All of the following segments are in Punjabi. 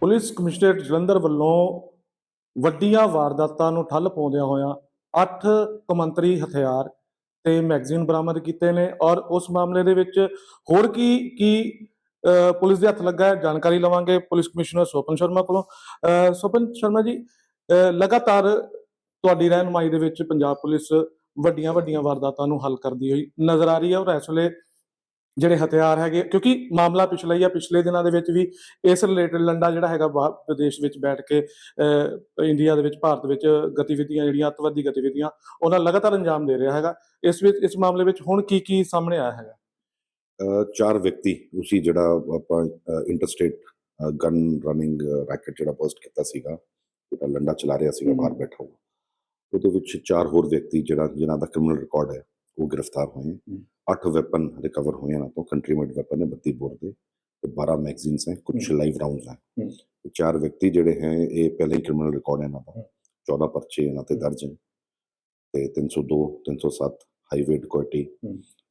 ਪੁਲਿਸ ਕਮਿਸ਼ਨਰੇਟ ਜਲੰਧਰ ਵੱਲੋਂ ਵੱਡੀਆਂ ਵਾਰਦਾਤਾਂ ਨੂੰ ਠੱਲ ਪਾਉਂਦਿਆਂ ਹੋਇਆਂ 8 ਕੌਮਾਂਤਰੀ ਹਥਿਆਰ ਤੇ ਮੈਗਜ਼ੀਨ ਬਰਾਮਦ ਕੀਤੇ ਨੇ ਔਰ ਉਸ ਮਾਮਲੇ ਦੇ ਵਿੱਚ ਹੋਰ ਕੀ ਕੀ ਪੁਲਿਸ ਦੇ ਹੱਥ ਲੱਗਾ ਹੈ, ਜਾਣਕਾਰੀ ਲਵਾਂਗੇ ਪੁਲਿਸ ਕਮਿਸ਼ਨਰ ਸੋਪਨ ਸ਼ਰਮਾ ਕੋਲੋਂ। ਸੋਪਨ ਸ਼ਰਮਾ ਜੀ ਲਗਾਤਾਰ ਤੁਹਾਡੀ ਰਹਿਨੁਮਾਈ ਦੇ ਵਿੱਚ ਪੰਜਾਬ ਪੁਲਿਸ ਵੱਡੀਆਂ ਵੱਡੀਆਂ ਵਾਰਦਾਤਾਂ ਨੂੰ ਹੱਲ ਕਰਦੀ ਹੋਈ ਨਜ਼ਰ ਆ ਰਹੀ ਹੈ ਔਰ ਇਸ ਵੇਲੇ ਜਿਹੜੇ ਹਥਿਆਰ ਹੈਗੇ ਕਿਉਂਕਿ ਮਾਮਲਾ ਪਿਛਲਾ ਹੀ ਆ ਪਿਛਲੇ ਦਿਨਾਂ ਦੇ ਵਿੱਚ ਵੀ ਇਸ ਰਿਲੇਟਡ ਲੰਡਾ ਜਿਹੜਾ ਹੈਗਾ ਬਾਹਰ ਵਿਦੇਸ਼ ਵਿੱਚ ਬੈਠ ਕੇ ਇੰਡੀਆ ਦੇ ਵਿੱਚ ਭਾਰਤ ਵਿੱਚ ਗਤੀਵਿਧੀਆਂ ਜਿਹੜੀਆਂ ਅੱਤਵਾਦੀ ਗਤੀਵਿਧੀਆਂ ਉਹਨਾਂ ਲਗਾਤਾਰ ਅੰਜਾਮ ਦੇ ਰਿਹਾ ਹੈਗਾ। ਇਸ ਵਿੱਚ ਇਸ ਮਾਮਲੇ ਵਿੱਚ ਹੁਣ ਕੀ ਕੀ ਸਾਹਮਣੇ ਆਇਆ ਹੈਗਾ? ਚਾਰ ਵਿਅਕਤੀ ਉਸੀ ਜਿਹੜਾ ਆਪਾਂ ਇੰਟਰਸਟੇਟ ਗਨ ਰਨਿੰਗ ਰੈਕਟ ਜਿਹੜਾ ਪੋਸਟ ਕੀਤਾ ਸੀਗਾ ਜਿਹੜਾ ਲੰਡਾ ਚਲਾ ਰਿਹਾ ਸੀਗਾ। ਬਾਹਰ ਬੈਠਾ ਹੋਇਆ ਉਹਦੇ ਵਿੱਚ ਚਾਰ ਹੋਰ ਵਿਅਕਤੀ ਜਿਹੜਾ ਜਿਨ੍ਹਾਂ ਦਾ ਕ੍ਰਿਮੀਨਲ ਰਿਕਾਰਡ ਹੈ ਉਹ ਗ੍ਰਿਫਤਾਰ ਹੋਏ। ਹਮ। ਅੱਠ ਵੈਪਨ ਰਿਕਵਰ ਹੋਏ ਇਹਨਾਂ ਤੋਂ ਕੰਟਰੀ ਮੇਡ ਵੈਪਨ ਹੈ 32 ਬੋਰ ਦੇ ਤੇ 12 ਮੈਗਜ਼ੀਨਸ ਹੈ ਕੁਝ। ਲਾਈਵ ਰਾਉਂਡਸ ਹੈ ਚਾਰ ਵਿਅਕਤੀ ਜਿਹੜੇ ਹੈ ਇਹ ਪਹਿਲੇ ਹੀ ਕ੍ਰਿਮੀਨਲ ਰਿਕਾਰਡ ਹੈ ਇਹਨਾਂ ਦਾ ਹਮ। 14 ਪਰਚੇ ਇਹਨਾਂ ਤੇ। ਦਰਜ ਹੈ ਤੇ 302 307 ਹਾਈਵੇ ਡਕੈਟੀ।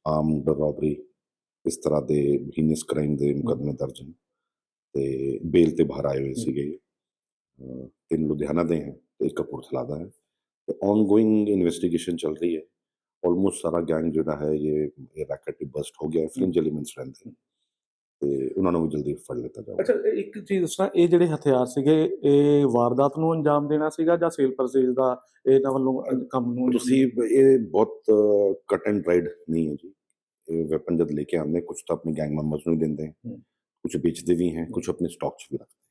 ਆਰਮਡ ਰੋਬਰੀ ਇਸ ਤਰ੍ਹਾਂ ਦੇ ਹੀਨਸ ਕ੍ਰਾਈਮ ਦੇ ਮੁਕੱਦਮੇ ਦਰਜ ਹਨ ਤੇ ਬੇਲ ਤੇ ਬਾਹਰ ਆਏ ਹੋਏ ਸੀਗੇ ਤਿੰਨ ਲੁਧਿਆਣਾ ਦੇ ਹਨ ਤੇ ਇੱਕ ਕਪੂਰਥਲਾ ਦਾ ਹੈ ਤੇ ਆਨਗੋਇੰਗ ਇਨਵੈਸਟੀਗੇਸ਼ਨ ਚੱਲ ਰਹੀ ਹੈ ਆਲਮੋਸਟ ਸਾਰਾ ਗੈਂਗ ਜਿਹੜਾ ਹੈ ਇਹ ਇਹ ਰੈਕਟ ਬਸਟ ਹੋ ਗਿਆ ਹੈ ਫ੍ਰਿੰਜ ਐਲੀਮੈਂਟਸ ਰਹਿੰਦੇ ਤੇ ਉਹਨਾਂ ਨੂੰ ਵੀ ਜਲਦੀ ਫੜ ਲਿੱਤਾ ਜਾਊਗਾ ਅੱਛਾ ਇੱਕ ਚੀਜ਼ ਦੱਸਣਾ ਇਹ ਜਿਹੜੇ ਹਥਿਆਰ ਸੀਗੇ ਇਹ ਵਾਰਦਾਤ ਨੂੰ ਅੰਜਾਮ ਦੇਣਾ ਸੀਗਾ ਜਾਂ ਸੇਲ ਪਰਚੇਜ਼ ਦਾ ਇਹਨਾਂ ਵੱਲੋਂ ਕੰਮ ਨੂੰ ਤੁਸੀਂ ਇਹ ਬਹੁਤ ਕਟ ਐਂਡ ਡਰਾਈਡ ਨਹੀਂ ਹੈ ਜੀ ਇਹ ਵੈਪਨ ਜਦ ਲੈ ਕੇ ਆਉਂਦੇ ਕੁਝ ਤਾਂ ਆਪਣੇ ਗੈਂਗ ਮੈਂਬਰਸ ਨੂੰ ਦਿੰਦੇ। ਕੁਝ ਵੇਚਦੇ ਵੀ हैं ਕੁਝ ਆਪਣੇ ਸਟਾਕ 'ਚ ਵੀ ਰੱਖਦੇ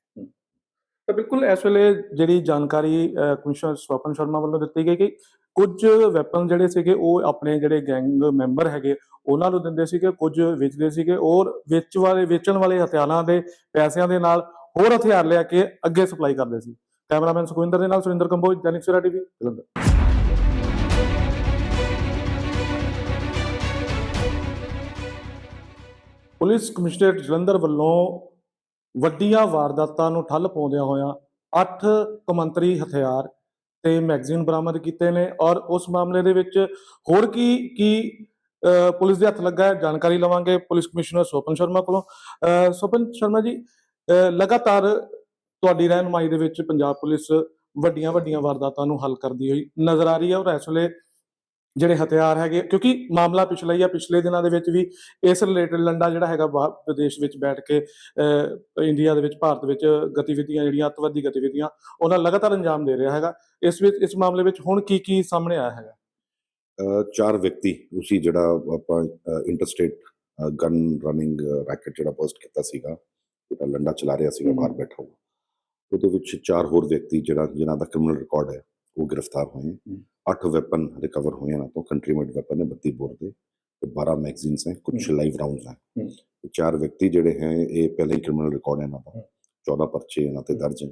ਤਾਂ ਬਿਲਕੁਲ ਇਸ ਵੇਲੇ ਜਿਹੜੀ ਜਾਣਕਾਰੀ ਕਮਿਸ਼ਨਰ ਸਵਪਨ ਸ਼ਰਮਾ ਵੱਲੋਂ ਦਿੱਤੀ ਗਈ ਕਿ ਕੁਝ ਵੈਪਨ ਜਿਹੜੇ ਸੀਗੇ ਉਹ ਆਪਣੇ ਜਿਹੜੇ ਗੈਂਗ ਮੈਂਬਰ ਹੈਗੇ, ਉਹਨਾਂ ਨੂੰ ਦਿੰਦੇ ਸੀਗੇ, ਕੁਝ ਵੇਚਦੇ ਸੀਗੇ ਔਰ ਵੇਚ ਵਾਲੇ, ਵੇਚਣ ਵਾਲੇ ਹਥਿਆਰਾਂ ਦੇ ਪੈਸਿਆਂ ਦੇ ਨਾਲ ਹੋਰ ਹਥਿਆਰ ਲਿਆ ਕੇ ਅੱਗੇ ਸਪਲਾਈ ਕਰਦੇ ਸੀ। ਕੈਮਰਾਮੈਨ ਸੁਖਵਿੰਦਰ ਦੇ ਨਾਲ Surinder Kamboj, Dainik Savera TV, Jalandhar. Police commissionerate Jalandhar ਵੱਲੋਂ ਵੱਡੀਆਂ ਵਾਰਦਾਤਾਂ ਨੂੰ ਠੱਲ ਪਾਉਂਦਿਆਂ ਹੋਇਆਂ 8 ਕੌਮਾਂਤਰੀ ਹਥਿਆਰ ਤੇ ਮੈਗਜ਼ੀਨ ਬਰਾਮਦ ਕੀਤੇ ਨੇ ਔਰ ਉਸ ਮਾਮਲੇ ਦੇ ਵਿੱਚ ਹੋਰ ਕੀ ਕੀ ਪੁਲਿਸ ਦੇ ਹੱਥ ਲੱਗਾ ਹੈ, ਜਾਣਕਾਰੀ ਲਵਾਂਗੇ ਪੁਲਿਸ ਕਮਿਸ਼ਨਰ ਸੋਪਨ ਸ਼ਰਮਾ ਕੋਲੋਂ। ਸੋਪਨ ਸ਼ਰਮਾ ਜੀ ਲਗਾਤਾਰ ਤੁਹਾਡੀ ਰਹਿਨੁਮਾਈ ਦੇ ਵਿੱਚ ਪੰਜਾਬ ਪੁਲਿਸ ਵੱਡੀਆਂ ਵੱਡੀਆਂ ਵਾਰਦਾਤਾਂ ਨੂੰ ਹੱਲ ਕਰਦੀ ਹੋਈ ਨਜ਼ਰ ਆ ਰਹੀ ਹੈ ਔਰ ਇਸ ਵੇਲੇ ਜਿਹੜੇ ਹਥਿਆਰ ਹੈਗੇ ਕਿਉਂਕਿ ਮਾਮਲਾ ਪਿਛਲਾ ਹੀ ਆ ਪਿਛਲੇ ਦਿਨਾਂ ਦੇ ਵਿੱਚ ਵੀ ਇਸ ਰਿਲੇਟਡ ਲੰਡਾ ਜਿਹੜਾ ਹੈਗਾ ਬਾਹਰ ਵਿਦੇਸ਼ ਵਿੱਚ ਬੈਠ ਕੇ ਇੰਡੀਆ ਦੇ ਵਿੱਚ ਭਾਰਤ ਵਿੱਚ ਗਤੀਵਿਧੀਆਂ ਜਿਹੜੀਆਂ ਅੱਤਵਾਦੀ ਗਤੀਵਿਧੀਆਂ ਉਹਨਾਂ ਲਗਾਤਾਰ ਅੰਜਾਮ ਦੇ ਰਿਹਾ ਹੈਗਾ। ਇਸ ਵਿੱਚ ਇਸ ਮਾਮਲੇ ਵਿੱਚ ਹੁਣ ਕੀ ਕੀ ਸਾਹਮਣੇ ਆਇਆ ਹੈਗਾ? ਚਾਰ ਵਿਅਕਤੀ ਉਸੀ ਜਿਹੜਾ ਆਪਾਂ ਇੰਟਰਸਟੇਟ ਗਨ ਰਨਿੰਗ ਰੈਕਟ ਜਿਹੜਾ ਪੋਸਟ ਕੀਤਾ ਸੀਗਾ ਜਿਹੜਾ ਲੰਡਾ ਚਲਾ ਰਿਹਾ ਸੀਗਾ। ਬਾਹਰ ਬੈਠਾ ਹੋਇਆ ਉਹਦੇ ਵਿੱਚ ਚਾਰ ਹੋਰ ਵਿਅਕਤੀ ਜਿਹੜਾ ਜਿਨ੍ਹਾਂ ਦਾ ਕ੍ਰਿਮੀਨਲ ਰਿਕਾਰਡ ਹੈ ਉਹ ਗ੍ਰਿਫਤਾਰ ਹੋਏ ਹਮ। ਅੱਠ ਵੈਪਨ ਰਿਕਵਰ ਹੋਏ ਇਹਨਾਂ ਤੋਂ ਕੰਟਰੀ ਮੇਡ ਵੈਪਨ ਹੈ 32 ਬੋਰ ਦੇ ਤੇ 12 ਮੈਗਜ਼ੀਨਸ ਹੈ ਕੁਝ। ਲਾਈਵ ਰਾਉਂਡਸ ਹੈ। ਤੇ ਚਾਰ ਵਿਅਕਤੀ ਜਿਹੜੇ ਹੈ ਇਹ ਪਹਿਲੇ ਹੀ ਕ੍ਰਿਮੀਨਲ ਰਿਕਾਰਡ ਹੈ ਇਹਨਾਂ ਦਾ ਹਮ। 14 ਪਰਚੇ ਇਹਨਾਂ ਤੇ। ਦਰਜ ਹੈ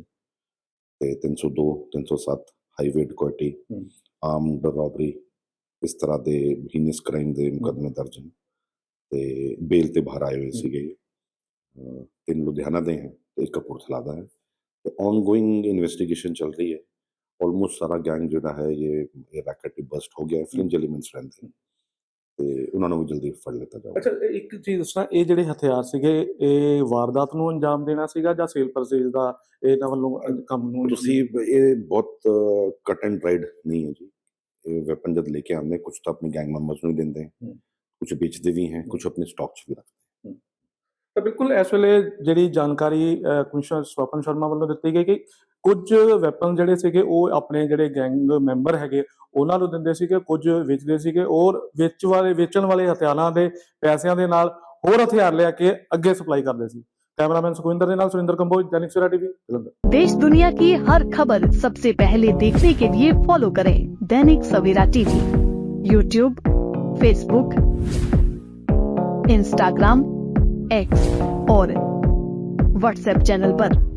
ਤੇ 302 307 ਹਾਈਵੇ ਡਕੈਟੀ। ਆਰਮਡ ਰੋਬਰੀ ਇਸ ਤਰ੍ਹਾਂ ਦੇ ਹੀਨਸ ਕ੍ਰਾਈਮ ਦੇ ਮੁਕੱਦਮੇ ਦਰਜ ਹਨ ਤੇ ਬੇਲ ਤੇ ਬਾਹਰ ਆਏ ਹੋਏ ਸੀਗੇ ਤਿੰਨ ਲੁਧਿਆਣਾ ਦੇ ਹਨ ਤੇ ਇੱਕ ਕਪੂਰਥਲਾ ਦਾ ਹੈ ਤੇ ਆਨਗੋਇੰਗ ਇਨਵੈਸਟੀਗੇਸ਼ਨ ਚੱਲ ਰਹੀ ਹੈ ਆਲਮੋਸਟ ਸਾਰਾ ਗੈਂਗ ਜਿਹੜਾ ਹੈ ਇਹ ਇਹ ਰੈਕਟ ਬਸਟ ਹੋ ਗਿਆ ਹੈ ਫ੍ਰਿੰਜ ਐਲੀਮੈਂਟਸ ਰਹਿੰਦੇ ਤੇ ਉਹਨਾਂ ਨੂੰ ਵੀ ਜਲਦੀ ਫੜ ਲਿੱਤਾ ਜਾਊਗਾ ਅੱਛਾ ਇੱਕ ਚੀਜ਼ ਦੱਸਣਾ ਇਹ ਜਿਹੜੇ ਹਥਿਆਰ ਸੀਗੇ ਇਹ ਵਾਰਦਾਤ ਨੂੰ ਅੰਜਾਮ ਦੇਣਾ ਸੀਗਾ ਜਾਂ ਸੇਲ ਪਰਚੇਜ਼ ਦਾ ਇਹਨਾਂ ਵੱਲੋਂ ਕੰਮ ਨੂੰ ਤੁਸੀਂ ਇਹ ਬਹੁਤ ਕਟ ਐਂਡ ਡਰਾਈਡ ਨਹੀਂ ਹੈ ਜੀ ਇਹ ਵੈਪਨ ਜਦ ਲੈ ਕੇ ਆਉਂਦੇ ਕੁਝ ਤਾਂ ਆਪਣੇ ਗੈਂਗ ਮੈਂਬਰਸ ਨੂੰ ਦਿੰਦੇ। ਕੁਝ ਵੇਚਦੇ ਵੀ हैं ਕੁਝ ਆਪਣੇ ਸਟਾਕ 'ਚ ਵੀ ਰੱਖਦੇ ਤਾਂ ਬਿਲਕੁਲ ਇਸ ਵੇਲੇ ਜਿਹੜੀ ਜਾਣਕਾਰੀ ਕਮਿਸ਼ਨਰ ਸਵਪਨ ਸ਼ਰਮਾ ਵੱਲੋਂ ਦਿੱਤੀ ਗਈ ਕਿ ਕੁਝ ਵੈਪਨ ਜਿਹੜੇ ਸੀਗੇ ਉਹ ਆਪਣੇ ਜਿਹੜੇ ਗੈਂਗ ਮੈਂਬਰ ਹੈਗੇ ਉਹਨਾਂ ਨੂੰ ਦਿੰਦੇ ਸੀਗੇ ਕੁਝ ਵੇਚਦੇ ਸੀਗੇ ਔਰ ਵੇਚ ਵਾਲੇ ਵੇਚਣ ਵਾਲੇ ਹਥਿਆਰਾਂ ਦੇ ਪੈਸਿਆਂ ਦੇ ਨਾਲ ਹੋਰ ਹਥਿਆਰ ਲਿਆ ਕੇ ਅੱਗੇ ਸਪਲਾਈ ਕਰਦੇ ਸੀ ਕੈਮਰਾਮੈਨ ਸੁਖਵਿੰਦਰ ਦੇ ਨਾਲ ਸੁਰਿੰਦਰ ਕੰਬੋਜ ਦੈਨਿਕ ਸਵੇਰਾ ਟੀਵੀ ਜਲੰਧਰ देश दुनिया की हर खबर सबसे पहले देखने के लिए फॉलो करें Dainik Savera TV YouTube Facebook Instagram X और व्हाट्सएप चैनल पर।